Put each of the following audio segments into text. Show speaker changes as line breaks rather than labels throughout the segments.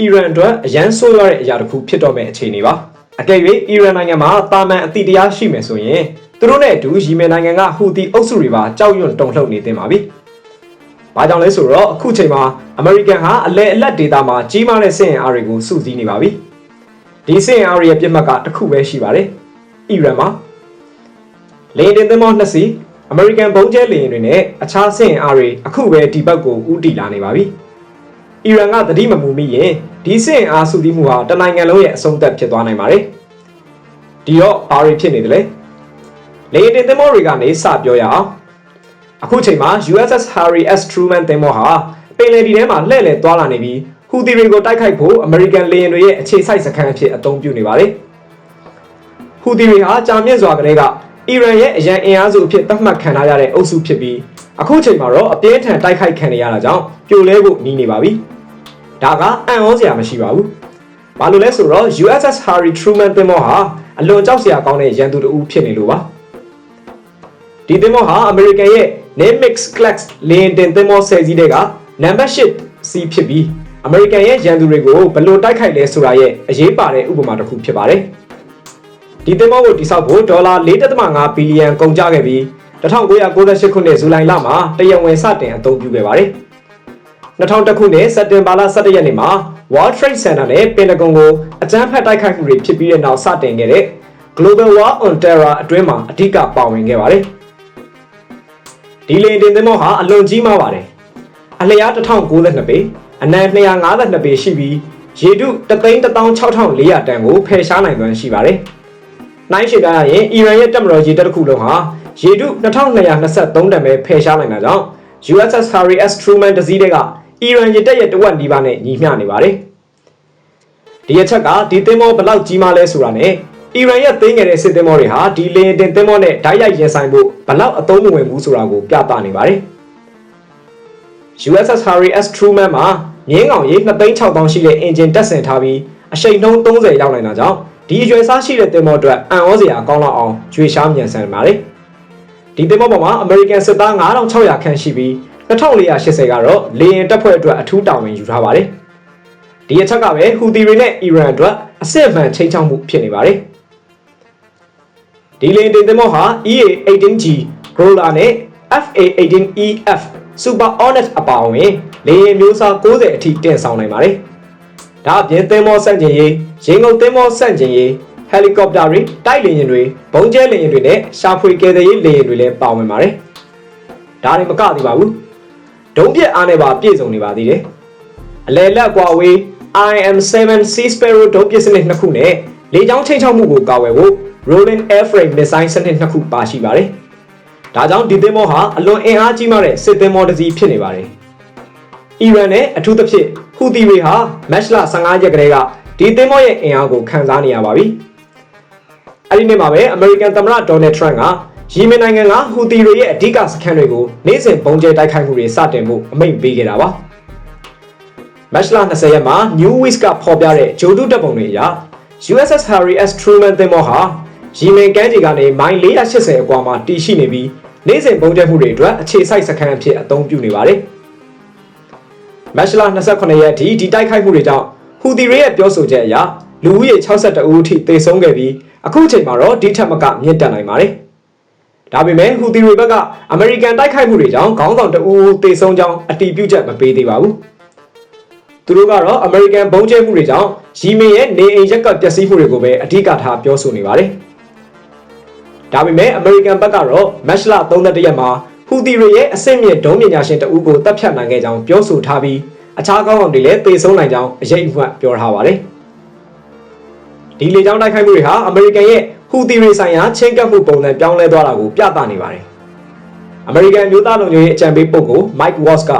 အီရန်အတွက်အရန်ဆိုးရတဲ့အရာတစ်ခုဖြစ်တော့မယ့်အခြေအနေပါအကယ်၍အီရန်နိုင်ငံမှာတာမန်အတိတရားရှိမယ်ဆိုရင်သူတို့နဲ့အတူယီမင်နိုင်ငံကဟူသီအုပ်စုတွေပါကြောက်ရွံ့တုန်လှုပ်နေသင့်ပါပြီ။ဘာကြောင့်လဲဆိုတော့အခုချိန်မှာအမေရိကန်ဟာအလဲအလတ်ဒေတာမှာကြီးမားတဲ့စစ်အင်အားတွေကိုစုစည်းနေပါပြီ။ဒီစစ်အင်အားတွေရဲ့ပြစ်မှတ်ကတစ်ခုပဲရှိပါတယ်။အီရန်မှာလေယာဉ်တင်သင်္ဘောနှစ်စီးအမေရိကန်ဘုံကျဲလေယာဉ်တွေနဲ့အခြားစစ်အင်အားတွေအခုပဲဒီဘက်ကိုဥတီလာနေပါပြီ။ အီရန်ကသတိမမူမိရင်ဒီစစ်အင်အားစုစည်းမှုဟာတနိုင်ငံလုံးရဲ့အဆုံးသတ်ဖြစ်သွားနိုင်ပါတယ်။ဒီတော့ဘာတွေဖြစ်နေသလဲ။လေယာဉ်တင်သင်္ဘောတွေကနေစပြောရအောင်အခုချိန်မှာ USS Harry S Truman သင်္ဘောဟာပင်လယ်ဒီထဲမှာလှည့်လည်သွားလာနေပြီးဟူသီတွေကိုတိုက်ခိုက်ဖို့အမေရိကန်လေယာဉ်တွေရဲ့အခြေစိုက်စခန်းအဖြစ်အသုံးပြုနေပါတယ်ဟူသီတွေဟာကြာမြင့်စွာကလေးက အီရန်ရဲ့အရန်အင်အားစုအဖြစ်သတ်မှတ်ခံထားရတဲ့အုပ်စုဖြစ်ပြီးအခုချိန်မှာတော့အပြင်းထန်တိုက်ခိုက်ခံနေရတာကြောင့်ပြိုလဲဖို့နီးနေပါပြီဒါကအံ့ဩစရာမရှိပါဘူးဘာလို့လဲဆိုတော့ USS Harry Truman သင်္ဘောဟာအလွန်ကြောက်စရာကောင်းတဲ့ရန်သူတအူးဖြစ်နေလို့ပါဒီသင်္ဘောဟာအမေရိကန်ရဲ့ Nimitz Class လေယာဉ်တင်သင်္ဘောဆယ်စီးတဲ့ကနံပါတ်8စီးဖြစ်ပြီးအမေရိကန်ရဲ့ရန်သူတွေကိုဘယ်လိုတိုက်ခိုက်လဲဆိုတာရဲ့အရေးပါတဲ့ဥပမာတစ်ခုဖြစ်ပါတယ်။ ဒီသင်္ဘောကိုတိစောက်ဖို့ဒေါ်လာ4.5ဘီလီယံကုန်ကျခဲ့ပြီး1998ခုနှစ်ဇူလိုင်လမှာတရားဝင်စတင်အသုံးပြုခဲ့ပါတယ်။2001ခုနှစ်စက်တင်ဘာလ17ရက်နေ့မှာ World Trade Center နဲ့ပင်တဂွန်ကိုအကြမ်းဖက်တိုက်ခိုက်မှုတွေဖြစ်ပြီးတဲ့နောက်စတင်ခဲ့တဲ့ Global War on Terror အတွင်းမှာအဓိကပါဝင်ခဲ့ပါတယ်။ဒီလေတင်သင်္ဘောဟာအလွန်ကြီးမားပါတယ်။အလျား1092ပေအနံ252ပေရှိပြီးရေထု316,400တန်ကိုဖယ်ရှားနိုင်စွမ်းရှိပါတယ်။ နိုင်ရှိပြရရင်အီရန်ရဲ့တပ်မတော်ရေတပ်တစ်ခုလုံးဟာရေထု2223တန်ပဲဖယ်ရှားနိုင်တာကြောင့် USS Harry S Truman တစည်းတဲ့ကအီရန်ရေတပ်ရဲ့တဝက်နီးပါးနဲ့ညီမျှနေပါတယ်။ဒီအချက်ကဒီသင်္ဘောဘယ်လောက်ကြီးမားလဲဆိုတာနဲ့အီရန်ရဲ့သိမ်းငယ်တဲ့စစ်သင်္ဘောတွေဟာဒီလေယာဉ်တင်သင်္ဘောနဲ့ဓာတ်ရိုက်ရင်ဆိုင်ဖို့ဘယ်လောက်အသုံးမဝင်ဘူးဆိုတာကိုပြသနေပါတယ်။ USS Harry S Truman မှာမြင်းကောင်ရေ2,6000ရှိတဲ့အင်ဂျင်တက်ဆင်ထားပြီးအရှိန်နှုန်း30ရောက်နိုင်တာကြောင့် ဒီအရွယ်စားရှိတဲ့သင်္ဘောအတွက်အံ့ဩစရာကောင်းလောက်အောင်ကျွေရှားမြန်ဆန်ပါတယ်။ဒီသင်္ဘောပေါ်မှာ American စစ်သား9600ခန့်ရှိပြီး2480ကတော့လေယာဉ်တပ်ဖွဲ့အတွက်အထူးတာဝန်ယူထားပါတယ်။ဒီအချက်ကပဲဟူသီတွေနဲ့အီရန်အတွက်အစစ်အမှန်ချိန်ချောက်မှုဖြစ်နေပါတယ်။ဒီလေယာဉ်တင်သင်္ဘောဟာ EA-18G Growler နဲ့ FA-18EF Super Hornet အပါအဝင်လေယာဉ်မျိုးစား90အထိတင်ဆောင်နိုင်ပါတယ်။ ဒါအပြင်သင်္ဘောဆန့်ကျင်ရေးရေငုပ်သင်္ဘောဆန့်ကျင်ရေးဟယ်လီကော်ပတာတွေတိုက်လေယာဉ်တွေဘုံကျဲလေယာဉ်တွေနဲ့ရှာဖွေကယ်ဆယ်ရေးလေယာဉ်တွေလည်းပါဝင်ပါတယ်။ဒါတွေမကသေးပါဘူး။ဒုံးပြက်အားနဲ့ပါပြည့်စုံနေပါသေးတယ်။အလဲလက်ကွာဝေး IM7 Sea Sparrow ဒုံးပစ်စနစ်နှစ်ခုနဲ့လေကြောင်းချိန်ချောက်မှုကိုကာဝယ်ဖို့ Rolling Airframe Missile စနစ်နှစ်ခုပါရှိပါတယ်။ဒါကြောင့်ဒီသင်္ဘောဟာအလွန်အင်အားကြီးမားတဲ့စစ်သင်္ဘောတစ်စီးဖြစ်နေပါတယ်။အီရန်နဲ့အထူးသဖြင့် ဟူသီတွေဟာမတ်လ15ရက်ကလေးကဒီသင်္ဘောရဲ့အင်အားကိုခန်းစားနေရပါပြီ။အဲဒီနေ့မှာပဲအမေရိကန်သမ္မတဒေါ်နယ်ထရန့်ကယီမင်နိုင်ငံကဟူသီတွေရဲ့အဓိကစခန်းတွေကိုနေ့စဉ်ပုံကျဲတိုက်ခိုက်မှုတွေစတင်ဖို့အမိန့်ပေးခဲ့တာပါ။မတ်လ20ရက်မှာ New Week ကဖော်ပြတဲ့ဂျိုတုတပ်ပုံတွေအရ USS Harry S Truman သင်္ဘောဟာယီမင်ကမ်းခြေကနေမိုင်480အကွာမှာတည်ရှိနေပြီးနေ့စဉ်ပုံကျဲမှုတွေအတွက်အခြေစိုက်စခန်းအဖြစ်အသုံးပြုနေပါတယ်။ မတ်လ28ရက်အထိဒီတိုက်ခိုက်မှုတွေကြောင့်ဟူသီတွေရဲ့ပြောဆိုချက်အရလူဦးရေ62ဦးအထိသေဆုံးခဲ့ပြီးအခုချိန်မှာတော့ဒီထက်မကမြင့်တက်နိုင်ပါတယ်။ဒါပေမဲ့ဟူသီတွေဘက်ကအမေရိကန်တိုက်ခိုက်မှုတွေကြောင့်ခေါင်းဆောင်တအူးသေဆုံးကြောင်းအတည်ပြုချက်မပေးသေးပါဘူး။သူတို့ကတော့အမေရိကန်ဘုံကျဲမှုတွေကြောင့်ရီမင်ရဲ့နေအိမ်ရက်ကပျက်စီးမှုတွေကိုပဲအဓိကထားပြောဆိုနေပါတယ်။ဒါပေမဲ့အမေရိကန်ဘက်ကတော့မတ်လ31ရက်မှာ ဟူသီတွေရဲ့အဆင့်မြင့်ဒုံးပညာရှင်တအူးကိုတပ်ဖြတ်နိုင်ခဲ့ကြောင်းပြောဆိုထားပြီးအခြားကောင်းဆောင်တွေလည်းသေဆုံးနိုင်ကြောင်းအရေးအမှတ်ပြောထားပါတယ်။ဒီလေကြောင်းတိုက်ခိုက်မှုတွေဟာအမေရိကန်ရဲ့ဟူသီတွေဆိုင်ရာချင်းကပ်မှုပုံစံပြောင်းလဲသွားတာကိုပြသနေပါတယ်။အမေရိကန်မျိုးသားလုံခြုံရေးအကြံပေးပုဂ္ဂိုလ် Mike Waltz က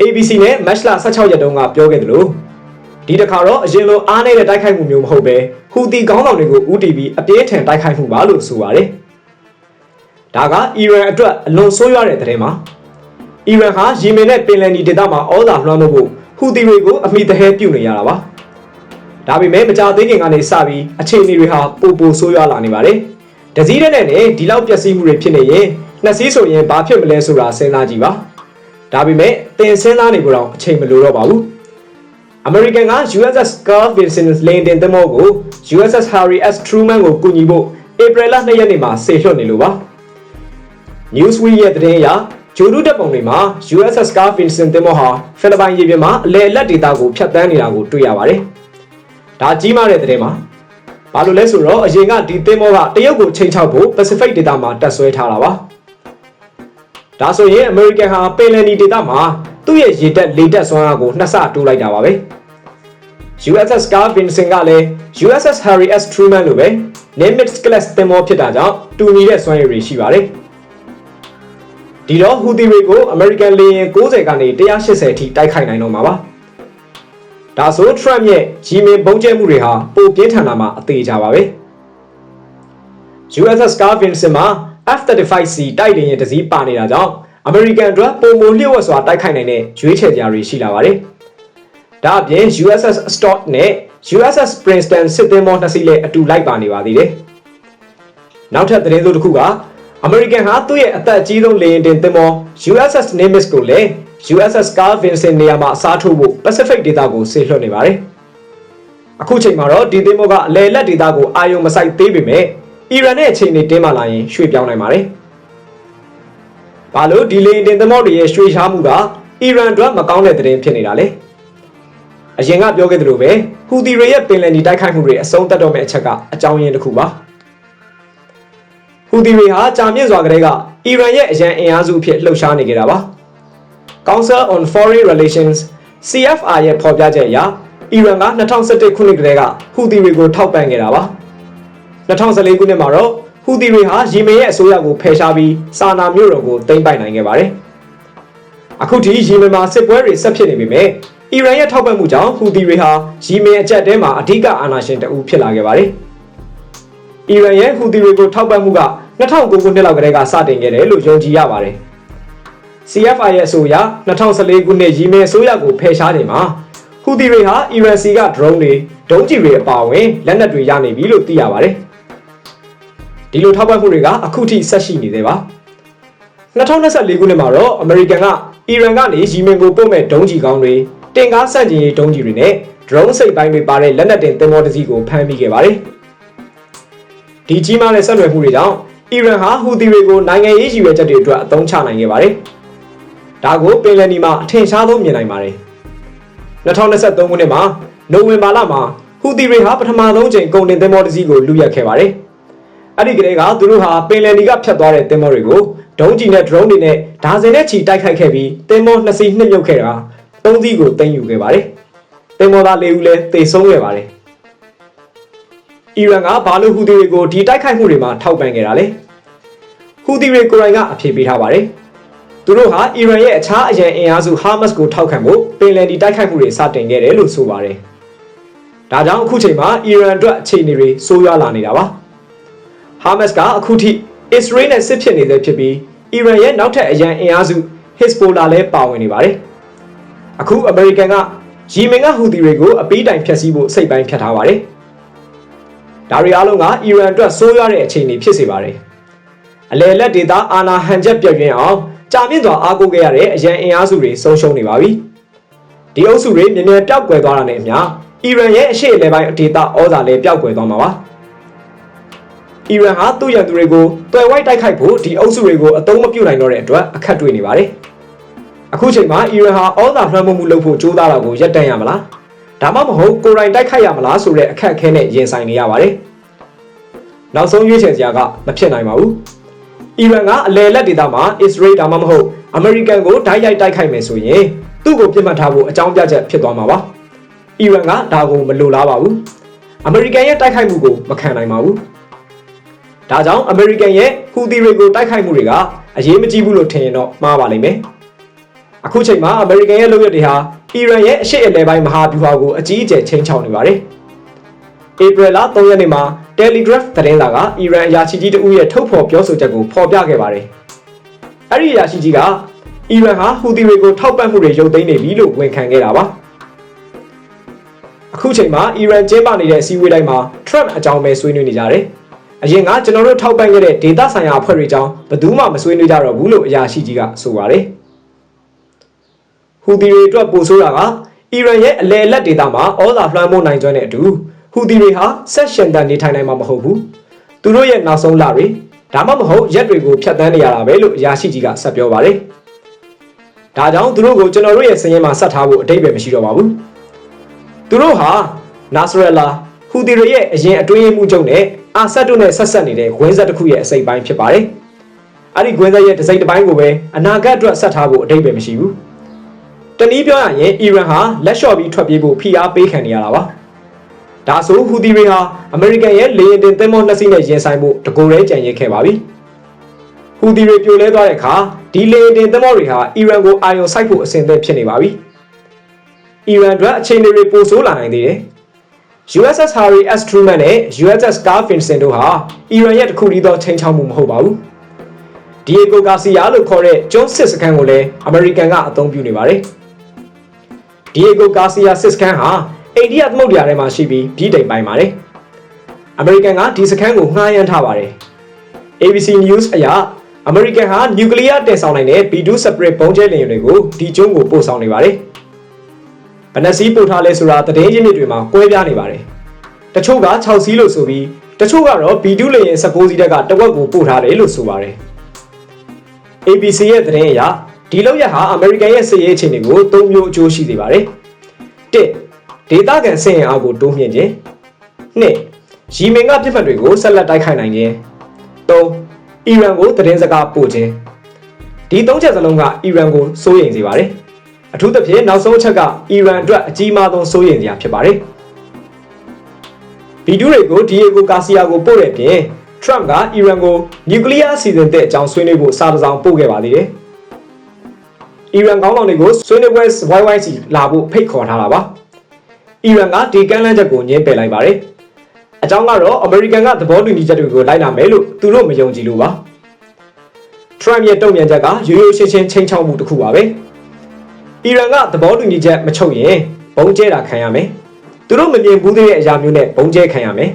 ABC နဲ့ Match လ16ရက်တုန်းကပြောခဲ့တယ်လို့ဒီတစ်ခါတော့အရင်လိုအားနေတဲ့တိုက်ခိုက်မှုမျိုးမဟုတ်ပဲဟူတီခေါင်းဆောင်တွေကိုဦးတည်ပြီးအပြင်းထန်တိုက်ခိုက်မှုပါလို့ဆိုပါတယ်။ ဒါကအီရန်အတွက်အလွန်ဆိုးရွားတဲ့သတင်းပါ။အီရန်ဟာယီမင်နဲ့ပင်လယ်နီဒေသမှာဩဇာလွှမ်းမိုးဖို့ဟူတီတွေကိုအမိတဟဲပြုနေရတာပါ။ဒါပေမဲ့မကြသေးခင်ကနေစပြီးအခြေအနေတွေဟာပိုပိုဆိုးရွားလာနေပါတယ်။ဒစည်းတဲ့နဲ့ဒီလောက်ပျက်စီးမှုတွေဖြစ်နေရင်နှစ်စည်းဆိုရင်ဘာဖြစ်မလဲဆိုတာစဉ်းစားကြည့်ပါ။ဒါပေမဲ့တင်စဉ်းစားနေကြတော့အချိန်မလိုတော့ပါဘူး။အမေရိကန်က USS Carl Vinson လေယာဉ်တင်သင်္ဘောကို USS Harry S Truman ကိုကူညီဖို့ဧပြီလ2ရက်နေ့မှာဆေလွှတ်နေလို့ပါ Newsweek ရဲ့သတင်းအရဂျိုဒူတပ်ပုံတွေမှာ USS Carl Vinson သင်္ဘောဟာဖိလစ်ပိုင်ရေပြင်မှာအလဲအလက်ဒေတာကိုဖျက်ဆီးနေတာကိုတွေ့ရပါတယ်။ဒါကြီးမားတဲ့သတင်းပါ။ဘာလို့လဲဆိုတော့အရင်ကဒီသင်္ဘောကတရုတ်ကိုချိန်ချောက်ဖို့ Pacific ဒေတာမှာတက်ဆွဲထားတာပါ။ဒါဆိုရင် American ဟာပင်လယ်နီဒေတာမှာသူ့ရဲ့ရေတပ်လေတပ်စွမ်းအားကိုနှစ်ဆတိုးလိုက်တာပါပဲ။ USS Carl Vinson ကလည်း USS Harry S Truman လိုပဲ Nimitz class သင်္ဘောဖြစ်တာကြောင့်တူညီတဲ့စွမ်းရည်တွေရှိပါတယ်။ ဒီတော့ဟူသီတွေကို American လေယာဉ်90ကနေ180အထိတိုက်ခိုက်နိုင်တော့မှာပါ။ဒါဆို Trump ရဲ့ဂျီမင်ပုံကျဲမှုတွေဟာပိုပြင်းထန်လာမှာအသေးကြပါပဲ။ USS Carl Vinson မှာ F-35C တိုက်လေယာဉ်တစ်စီးပါနေတာကြောင့် American အတွက်ပုံမလျှို့ဝှက်စွာတိုက်ခိုက်နိုင်တဲ့ရွေးချယ်စရာတွေရှိလာပါတယ်။ဒါအပြင် USS Stott နဲ့ USS Princeton စစ်သင်္ဘောနှစ်စီးလည်းအတူလိုက်ပါနေပါသေးတယ်။နောက်ထပ်သတင်းစိုးတစ်ခုက အမေရိကန်ဟာသူ့ရဲ့အသက်အကြီးဆုံးလေယာဉ်တင်သင်္ဘော USS Nimitz ကိုလည်း USS Carl Vinson နေရာမှာအစားထိုးဖို့ Pacific ဒေသကိုဆေလွှတ်နေပါတယ်။အခုချိန်မှာတော့ဒီသင်္ဘောကအလယ်လက်ဒေသကိုအာရုံမစိုက်သေးပေမဲ့အီရန်ရဲ့အခြေအနေတင်းမာလာရင်ရွှေ့ပြောင်းနိုင်ပါတယ်။ဘာလို့ဒီလေယာဉ်တင်သင်္ဘောတွေရဲ့ရွှေ့ရှားမှုကအီရန်အတွက်မကောင်းတဲ့သတင်းဖြစ်နေတာလဲ။အရင်ကပြောခဲ့သလိုပဲဟူသီတွေရဲ့ပင်လယ်နီတိုက်ခိုက်မှုတွေအဆုံးသတ်တော့မယ့်အချက်ကအကြောင်းရင်းတစ်ခုပါ။ ဟူသီတွေဟာကြာမြင့်စွာကတည်းကအီရန်ရဲ့အရန်အင်အားစုအဖြစ်လှုပ်ရှားနေကြတာပါ။ Council on Foreign Relations CFR ရဲ့ဖော်ပြချက်အရအီရန်က2011ခုနှစ်ကတည်းကဟူသီတွေကိုထောက်ပံ့ခဲ့တာပါ။2014ခုနှစ်မှာတော့ဟူသီတွေဟာယီမင်ရဲ့အစိုးရကိုဖယ်ရှားပြီးစာနာမြို့တော်ကိုသိမ်းပိုက်နိုင်ခဲ့ပါတယ်။အခုထိယီမင်မှာစစ်ပွဲတွေဆက်ဖြစ်နေပေမဲ့အီရန်ရဲ့ထောက်ပံ့မှုကြောင့်ဟူသီတွေဟာယီမင်အကြက်တဲမှာအဓိကအာဏာရှင်တအူဖြစ်လာခဲ့ပါတယ်။အီရန်ရဲ့ဟူသီတွေကိုထောက်ပံ့မှုက 2009ခုနှစ်လောက်ကတည်းကစတင်ခဲ့တယ်လို့ယုံကြည်ရပါတယ်။ CFI ရဲ့အဆိုအရ2014ခုနှစ်ယီမင်အစိုးရကိုဖယ်ရှားချိန်မှာဟူသီတွေဟာအီရန်စီက drone တွေဒုံးကျည်တွေအပါအဝင်လက်နက်တွေရနေပြီလို့သိရပါတယ်။ဒီလိုထောက်ပံ့မှုတွေကအခုထိဆက်ရှိနေသေးပါ။2024ခုနှစ်မှာတော့အမေရိကန်ကအီရန်ကနေယီမင်ကိုပို့မဲ့ဒုံးကျည်ကောင်းတွေတင်ကားဆန့်ကျင်ရေးဒုံးကျည်တွေနဲ့ drone စိတ်ပိုင်းတွေပါတဲ့လက်နက်တင်သင်္ဘောတစ်စီးကိုဖမ်းမိခဲ့ပါတယ်။ဒီကြီးမားတဲ့ဆက်နွယ်မှုတွေကြောင့် အီရန်ဟာဟူသီတွေကိုနိုင်ငံရေးရည်ရွယ်ချက်တွေအတွက်အသုံးချနိုင်ခဲ့ပါတယ်။ဒါကိုပင်လယ်နီမှာအထင်ရှားဆုံးမြင်နိုင်ပါတယ်။2023ခုနှစ်မှာနိုဝင်ဘာလမှာဟူသီတွေဟာပထမဆုံးချိန်ကုန်တင်သင်္ဘောတစ်စီးကိုလူရက်ခဲ့ပါတယ်။အဲ့ဒီကလေးကသူတို့ဟာပင်လယ်နီကဖြတ်သွားတဲ့သင်္ဘောတွေကိုဒုံးကျည်နဲ့ drone တွေနဲ့ဒါဇင်နဲ့ချီတိုက်ခိုက်ခဲ့ပြီးသင်္ဘောနှစ်စီးနှစ်မြုပ်ခဲ့တာသုံးစီးကိုတင်ယူခဲ့ပါတယ်။သင်္ဘောသား၄ဦးလည်းသေဆုံးခဲ့ပါတယ် အီရန်ကဘာလို့ဟူသီတွေကိုဒီတိုက်ခိုက်မှုတွေမှာထောက်ပံ့ခဲ့တာလဲဟူသီတွေကိုယ်တိုင်ကအဖြေပေးထားပါတယ်သူတို့ဟာအီရန်ရဲ့အခြားအရန်အင်အားစုဟာမတ်စ်ကိုထောက်ခံဖို့ပင်လယ်ဒီတိုက်ခိုက်မှုတွေစတင်ခဲ့တယ်လို့ဆိုပါတယ်ဒါကြောင့်အခုချိန်မှာအီရန်အတွက်အခြေအနေတွေဆိုးရွားလာနေတာပါဟာမတ်စ်ကအခုထိအစ္စရေးနဲ့စစ်ဖြစ်နေသေးဖြစ်ပြီးအီရန်ရဲ့နောက်ထပ်အရန်အင်အားစုဟစ်စပိုလာလည်းပါဝင်နေပါတယ်အခုအမေရိကန်ကယီမင်ကဟူသီတွေကိုအပိတိုင်ဖျက်ဆီးဖို့စိတ်ပိုင်းဖြတ်ထားပါတယ် ဒါတွေအားလုံးကအီရန်အတွက်ဆိုးရွားတဲ့အခြေအနေဖြစ်စေပါတယ်။အလယ်လက်ဒေတာအာနာဟန်ချက်ပြည့်ပြင်းအောင်ကြာမြင့်စွာအားကိုးခဲ့ရတဲ့အရန်အင်အားစုတွေဆုံးရှုံးနေပါပြီ။ဒီအုပ်စုတွေမြင်မြန်ပျောက်ကွယ်သွားတာနဲ့အမျှအီရန်ရဲ့အရှေ့အလယ်ပိုင်းဒေတာဩဇာလည်းပျောက်ကွယ်သွားမှာပါ။အီရန်ဟာသူ့ရန်သူတွေကိုတွယ်ဝိုက်တိုက်ခိုက်ဖို့ဒီအုပ်စုတွေကိုအသုံးမပြုနိုင်တော့တဲ့အတွက်အခက်တွေ့နေပါတယ်။အခုချိန်မှာအီရန်ဟာဩဇာလွှမ်းမိုးမှုလုပ်ဖို့ကြိုးစားတာကိုရပ်တန့်ရမလား။ ဒါမှမဟုတ်ကိုယ်တိုင်တိုက်ခိုက်ရမလားဆိုတဲ့အခက်အခဲနဲ့ရင်ဆိုင်နေရပါတယ်။နောက်ဆုံးရွေးချယ်စရာကမဖြစ်နိုင်ပါဘူး။အီရန်ကအလယ်လက်ဒေသမှာအစ္စရေးဒါမှမဟုတ်အမေရိကန်ကိုဓာတ်ရိုက်တိုက်ခိုက်မယ်ဆိုရင်သူ့ကိုပြစ်မှတ်ထားဖို့အကြောင်းပြချက်ဖြစ်သွားမှာပါ။အီရန်ကဒါကိုမလိုလားပါဘူး။အမေရိကန်ရဲ့တိုက်ခိုက်မှုကိုမခံနိုင်ပါဘူး။ဒါကြောင့်အမေရိကန်ရဲ့ဟူသီတွေကိုတိုက်ခိုက်မှုတွေကအရေးမကြီးဘူးလို့ထင်ရင်တော့မှားပါလိမ့်မယ်။အခုချိန်မှာအမေရိကန်ရဲ့လုပ်ရတွေဟာ အီရန်ရဲ့အရှိအလဲပိုင်းမဟာဗျူဟာကိုအကြီးအကျယ်ချိန်ချောက်နေပါတယ်။ဧပြီလ3ရက်နေ့မှာ Telegraph သတင်းစာကအီရန်အရာရှိကြီးတဦးရဲ့ထုတ်ဖော်ပြောဆိုချက်ကိုဖော်ပြခဲ့ပါတယ်။အဲ့ဒီအရာရှိကြီးကအီရန်ဟာဟူသီတွေကိုထောက်ပံ့မှုတွေရုပ်သိမ်းနေပြီလို့ဝန်ခံခဲ့တာပါ။အခုချိန်မှာအီရန်ကျင်းပနေတဲ့စီးဝေးတိုင်းမှာ Trump အကြောင်းပဲဆွေးနွေးနေကြတယ်။အရင်ကကျွန်တော်တို့ထောက်ပံ့ခဲ့တဲ့ဒေတာဆိုင်ရာအဖွဲ့တွေအကြောင်းဘယ်သူမှမဆွေးနွေးကြတော့ဘူးလို့အရာရှိကြီးကဆိုပါတယ်။ ဟူသီတွေအတွက်ပိုဆိုးတာကအအီရန်ရဲ့အလဲအလက်ဒေသမှာဩဇာလွှမ်းမိုးနိုင်ကျွမ်းတဲ့အတူဟူသီတွေဟာဆက်ရှင်တန်နေထိုင်နိုင်မှာမဟုတ်ဘူးသူတို့ရဲ့နောက်ဆုံးလတွေဒါမှမဟုတ်ရက်တွေကိုဖျက်ဆီးနေရတာပဲလို့အရာရှိကြီးကဆက်ပြောပါတယ်ဒါကြောင့်သူတို့ကိုကျွန်တော်တို့ရဲ့စည်ရင်မှာဆက်ထားဖို့အတိတ်ပဲမရှိတော့ပါဘူးသူတို့ဟာနာစရလာဟူသီတွေရဲ့အရင်အတွင်းမှုချုပ်နဲ့အာဆတ်တို့နဲ့ဆက်ဆက်နေတဲ့ဂွင်းဆက်တစ်ခုရဲ့အစိပ်ပိုင်းဖြစ်ပါတယ်အဲ့ဒီဂွင်းဆက်ရဲ့တစ်စိပ်တစ်ပိုင်းကိုပဲအနာဂတ်အတွက်ဆက်ထားဖို့အတိတ်ပဲမရှိဘူး တနည်းပြောရရင်အီရန်ဟာလက်လျှော့ပြီးထွက်ပြေးဖို့ဖိအားပေးခံနေရတာပါဒါဆိုဟူသီတွေဟာအမေရိကန်ရဲ့လေယာဉ်တင်သင်္ဘောနှစ်စီးနဲ့ရင်ဆိုင်ဖို့တကိုယ်ရဲကြံရစ်ခဲ့ပါပြီဟူသီတွေပြိုလဲသွားတဲ့အခါဒီလေယာဉ်တင်သင်္ဘောတွေဟာအီရန်ကိုအာရုံစိုက်ဖို့အဆင်သင့်ဖြစ်နေပါပြီအီရန်အတွက်အခြေအနေတွေပိုဆိုးလာနိုင်သေးတယ် USS Harry S Truman နဲ့ USS Carl Vinson တို့ဟာအီရန်ရဲ့တစ်ခုတည်းသောချိန်ချောက်မှုမဟုတ်ပါဘူး။ Diego Garcia လို့ခေါ်တဲ့ကျွန်းစစ်စခန်းကိုလည်းအမေရိကန်ကအသုံးပြုနေပါတယ်။ Diego Garcia စစ်စခန်းဟာအိန္ဒိယသမုဒ္ဒရာထဲမှာရှိပြီးပြည်တိမ်ပိုင်းပါတယ်။အမေရိကန်ကဒီစခန်းကိုငှားရမ်းထားပါတယ်။ ABC News အရအမေရိကန်ဟာနျူကလ িয়ার တင်ဆောင်နိုင်တဲ့ B2 separate ပုံကျဲလင်ယာဉ်တွေကိုဒီကျွန်းကိုပို့ဆောင်နေပါတယ်။ဗနက်စီးပို့ထားလဲဆိုတာသတင်းရင်းမြစ်တွေမှာကွဲပြားနေပါတယ်။တချို့က6စီးလို့ဆိုပြီးတချို့ကတော့ B2 လေယာဉ်16စီးတက်ကတဝက်ကိုပို့ထားတယ်လို့ဆိုပါတယ်။ ABC ရဲ့သတင်းအရ ဒီလောက်ရဟာအမေရိကန်ရဲ့စစ်ရေးအခြေအနေကိုသုံးမျိုးအကျိုးရှိစေပါတယ်။၁ဒေသခံစစ်ရင်အားကိုတိုးမြှင့်ခြင်း။၂ရီမင်ကပြစ်မှတ်တွေကိုဆက်လက်တိုက်ခိုက်နိုင်ခြင်း။၃အီရန်ကိုသတင်းစကားပို့ခြင်း။ဒီသုံးချက်စလုံးကအီရန်ကိုစိုးရိမ်စေပါတယ်။အထူးသဖြင့်နောက်ဆုံးအချက်ကအီရန်အတွက်အကြီးမားဆုံးစိုးရိမ်စရာဖြစ်ပါတယ်ဗီဒီယိုတွေကိုဒီယေဂိုကာစီယာကိုပို့တဲ့ပြင်ထရမ့်ကအီရန်ကိုနျူကလ িয়ার အစီအစဉ်တဲ့အကြောင်းဆွေးနွေးဖို့စာတစ်စောင်ပို့ခဲ့ပါသေးတယ် အီရန်ကောင်းဆောင်တွေကိုဆွေးနွေးပွဲ YYC လာဖို့ဖိတ်ခေါ်ထားတာပါအီရန်ကဒီကမ်းလှမ်းချက်ကိုညှင်းပယ်လိုက်ပါတယ်အကြောင်းကတော့အမေရိကန်ကသဘောတူညီချက်တွေကိုလိုက်နာမယ်လို့သူတို့မယုံကြည်လို့ပါထရမ့်ရဲ့တုံ့ပြန်ချက်ကရိုးရိုးရှင်းရှင်းချိန်ချောက်မှုတစ်ခုပါပဲ။အီရန်ကသဘောတူညီချက်မချုပ်ရင်ဘုံကျဲတာခံရမယ်။သူတို့မမြင်ဘူးသေးတဲ့အရာမျိုးနဲ့ဘုံကျဲခံရမယ်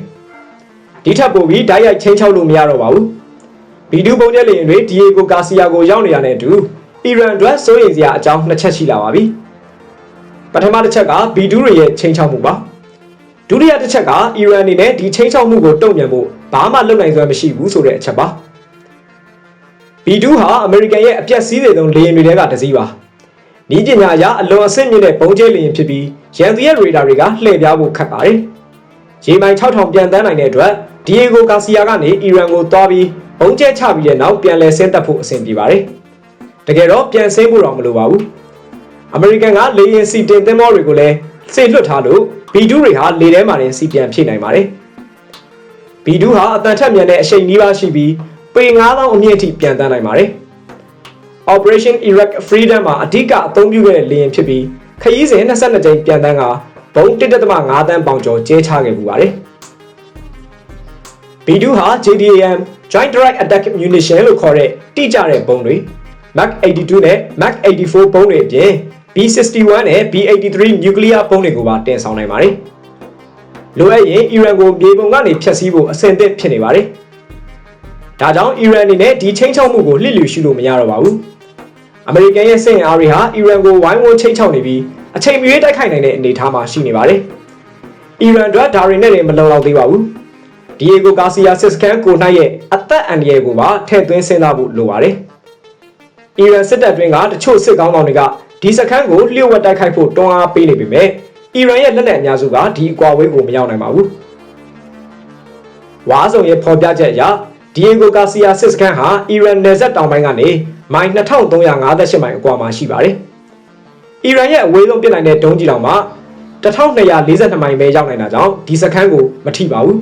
။ဒီထက်ပိုပြီးဓာတ်ရိုက်ချင်းချောက်လို့မရတော့ပါဘူး။ဗီဒီယိုဘုံကျဲလေရင်တွေဒီယေဂိုကာစီယာကိုရောက်နေရတဲ့အတူ အီရန်အတွက်စိုးရိမ်စရာအကြောင်းနှစ်ချက်ရှိလာပါပြီ။ပထမတစ်ချက်ကဗီဒီယိုတွေရဲ့ချင်းချောက်မှုပါ။ဒုတိယတစ်ချက်က အီရန်အနေနဲ့ဒီချင်းချောက်မှုကိုတုံ့ပြန်ဖို့ဘာမှလုပ်နိုင်စွမ်းမရှိဘူးဆိုတဲ့အချက်ပါ။ဗီဒူးဟာအမေရိကန်ရဲ့အပြက်စီးတဲ့သုံးလေယာဉ်တွေထဲကတစ်စီးပါ။ဤပညာအရအလွန်အဆင့်မြင့်တဲ့ပုံကျဲလျင်ဖြစ်ပြီးရန်သူရဲ့ရေဒါတွေကလှည့်ပြားဖို့ခက်ပါတယ်။ရေမိုင်6000ပြန်တန်းနိုင်တဲ့အတွက်ဒီယေဂိုကာစီယာကနေအီရန်ကိုသွားပြီးပုံကျဲချပြီးတဲ့နောက်ပြန်လည်ဆင်းသက်ဖို့အဆင်ပြေပါတယ်။ တကယ်တော့ပြန်ဆင်းဖို့တော့မလိုပါဘူး။အမေရိကန်ကလေယာဉ်စီတင်သင်္ဘောတွေကိုလည်းစေလွှတ်ထားလို့ဘီဒူးတွေဟာလေထဲမှာတင်စီပြန်ဖြည့်နိုင်ပါတယ်။ဘီဒူးဟာအတန်ထက်မြန်တဲ့အရှိန်နှီးပါရှိပြီးပေ9000အမြင့်အထိပြန်တန်းနိုင်ပါတယ်။ Operation Iraq Freedom မှာအဓိကအသုံးပြုခဲ့တဲ့လေယာဉ်ဖြစ်ပြီးခရီးစဉ်22ကြိမ်ပြန်တန်းကဘုံ1.5တန်းပေါင်ကျော်ကျဲချခဲ့ပူပါတယ်။ B2 ဟာ JDAM Joint Direct Attack Munition လို့ခေါ်တဲ့တိကျတဲ့ဘုံတွေ Mach 82နဲ့ Mach 84ဘုံတွေအပြင် B61 နဲ့ B83 nuclear ဘုံတွေကိုပါတင်ဆောင်နိုင်ပါတယ်။လိုအပ်ရင်အီရန်ကိုမြေပုံကနေဖျက်ဆီးဖို့အဆင်သင့်ဖြစ်နေပါတယ်။ဒါကြောင့်အီရန်အနေနဲ့ဒီချင်းချောက်မှုကိုလှစ်လျူရှုလို့မရတော့ပါဘူး။အမေရိကန်ရဲ့စစ်အင်အားတွေဟာအီရန်ကိုဝိုင်းဝန်းချိတ်ချောက်နေပြီးအချိန်မရွေးတိုက်ခိုက်နိုင်တဲ့အနေအထားမှာရှိနေပါတယ်။အီရန်တို့ဒါရီနဲ့လည်းမလုံလောက်သေးပါဘူး။ဒီယေဂိုကာစီယာစစ်စကန်ကိုနိုင်ရဲ့အသက်အန္တရာယ်ကိုပါထည့်သွင်းစဉ်းစားဖို့လိုပါတယ်။ အီရန်စစ်တပ်တွင်းကတချို့စစ်ကောင်းဆောင်တွေကဒီစခန်းကိုလျှို့ဝှက်တိုက်ခိုက်ဖို့တွန်းအားပေးနေပေမဲ့အီရန်ရဲ့လက်နက်အများစုကဒီအကွာဝေးကိုမရောက်နိုင်ပါဘူး။ဝါဆုံရဲ့ဖော်ပြချက်အရဒီယေဂိုကာစီယာစစ်စကန်ဟာအီရန်နယ်စပ်တောင်ပိုင်းကနေမိုင်2358မိုင်အကွာမှာရှိပါတယ်။အီရန်ရဲ့အဝေးဆုံးပြစ်နိုင်တဲ့ဒုံးကျည်တောင်မှ1242မိုင်ပဲရောက်နိုင်တာကြောင့်ဒီစခန်းကိုမထိပါဘူး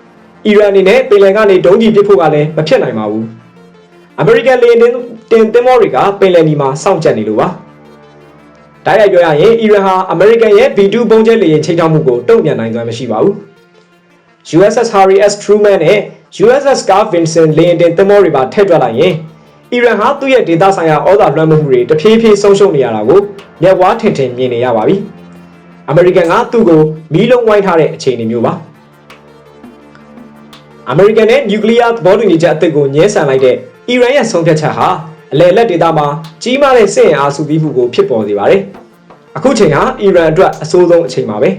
။အီရန်အနေနဲ့ပင်လယ်ကနေဒုံးကျည်ပစ်ဖို့ကလည်းမဖြစ်နိုင်ပါဘူး။အမေရိကန်လေယာဉ် တင်တင်သင်္ဘောတွေကပင်လယ်နီမှာစောင့်ကြပ်နေလို့ပါ။တိုက်ရိုက်ပြောရရင်အီရန်ဟာအမေရိကန်ရဲ့ B2 ပုံကျဲလေယာဉ်ချိန်ချောက်မှုကိုတုံ့ပြန်နိုင်စွမ်းမရှိပါဘူး။ USS Harry S Truman နဲ့ USS Carl Vinson လေယာဉ်တင်သင်္ဘောတွေပါထည့်တွက်လိုက်ရင်အီရန်ဟာသူ့ရဲ့ဒေသဆိုင်ရာဩဇာလွှမ်းမိုးမှုတွေတဖြည်းဖြည်းဆုံးရှုံးနေရတာကိုမျက်ဝါးထင်ထင်မြင်နေရပါပြီ။အမေရိကန်ကသူ့ကိုမီးလုံးဝိုင်းထားတဲ့အခြေအနေမျိုးပါ။အမေရိကန်နဲ့နျူကလ িয়ার သဘောတူညီချက်အသစ်ကိုညှင်းဆန်လိုက်တဲ့အီရန်ရဲ့ဆုံးဖြတ်ချက်ဟာ အလယ်လက်ဒေသမှာကြီးမားတဲ့စစ်အင်အားစုပြီးမှုကိုဖြစ်ပေါ်စေပါတယ်။အခုချိန်ဟာအီရန်အတွက်အဆိုးဆုံးအချိန်ပါပဲ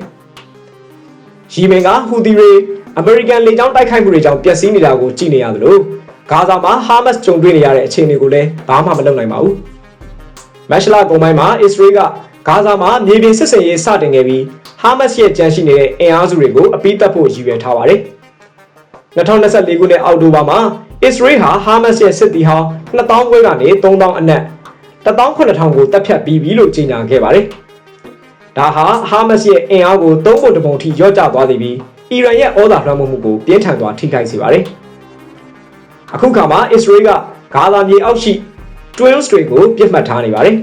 ယီမင်ကဟူသီတွေအမေရိကန်လေကြောင်းတိုက်ခိုက်မှုတွေကြောင့်ပျက်စီးနေတာကိုကြည့်နေရသလိုဂါဇာမှာဟာမတ်စ်ကြုံတွေ့နေရတဲ့အခြေအနေကိုလည်းဘာမှမလုပ်နိုင်ပါဘူးမက်ရှလာကုန်းပိုင်းမှာအစ္စရေးကဂါဇာမှာမြေပြင်စစ်ဆင်ရေးစတင်ခဲ့ပြီးဟာမတ်စ်ရဲ့ကြမ်းရှိနေတဲ့အင်အားစုတွေကိုအပိသက်ဖို့ရည်ရွယ်ထားပါတယ်2024ခုနှစ်အောက်တိုဘာမှာ အစ္စရေးဟာဟာမတ်စ်ရဲ့စစ်သည်ဟောင်း2000ခွဲကနေ3000အနက်18000ကိုတပ်ဖြတ်ပြီးပြီလို့ကြေညာခဲ့ပါတယ်။ဒါဟာဟာမတ်စ်ရဲ့အင်အားကိုသုံးပုံတစ်ပုံထိရော့ကျသွားသည်ပြီးအီရန်ရဲ့ဩဇာလွှမ်းမိုးမှုကိုပြင်းထန်စွာထိခိုက်စေပါတယ်။အခုခါမှာအစ္စရေးကဂါဇာမြေအောက်ရှိ Twin Strait ကိုပြစ်မှတ်ထားနေပါတယ်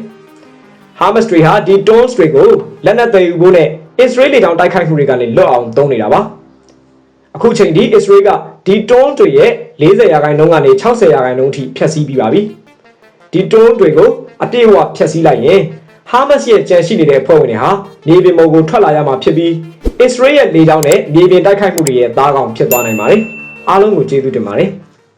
။ Hamas တွေဟာဒီ Twin Strait ကိုလက်နက်သည်ယူဖို့နဲ့အစ္စရေးလေကြောင်းတိုက်ခိုက်မှုတွေကနေလွတ်အောင်သုံးနေတာပါ။ အခုချိန်ဒီအစ္စရေးကဒီတွန်းတွေရဲ့40ရာခိုင်နှုန်းကနေ60ရာခိုင်နှုန်းအထိဖျက်ဆီးပြီးပါပြီ။ဒီတွန်းတွေကိုအပြည့်အဝဖျက်ဆီးလိုက်ရင်ဟာမတ်ရဲ့ကြံရှိနေတဲ့အဖွဲ့ဝင်တွေဟာမြေပြင်ပေါ်ကိုထွက်လာရမှာဖြစ်ပြီးအစ္စရေးရဲ့လေကြောင်းနဲ့မြေပြင်တိုက်ခိုက်မှုတွေရဲ့သားကောင်ဖြစ်သွားနိုင်ပါတယ်။အားလုံးကိုကျေးဇူးတင်ပါတယ်။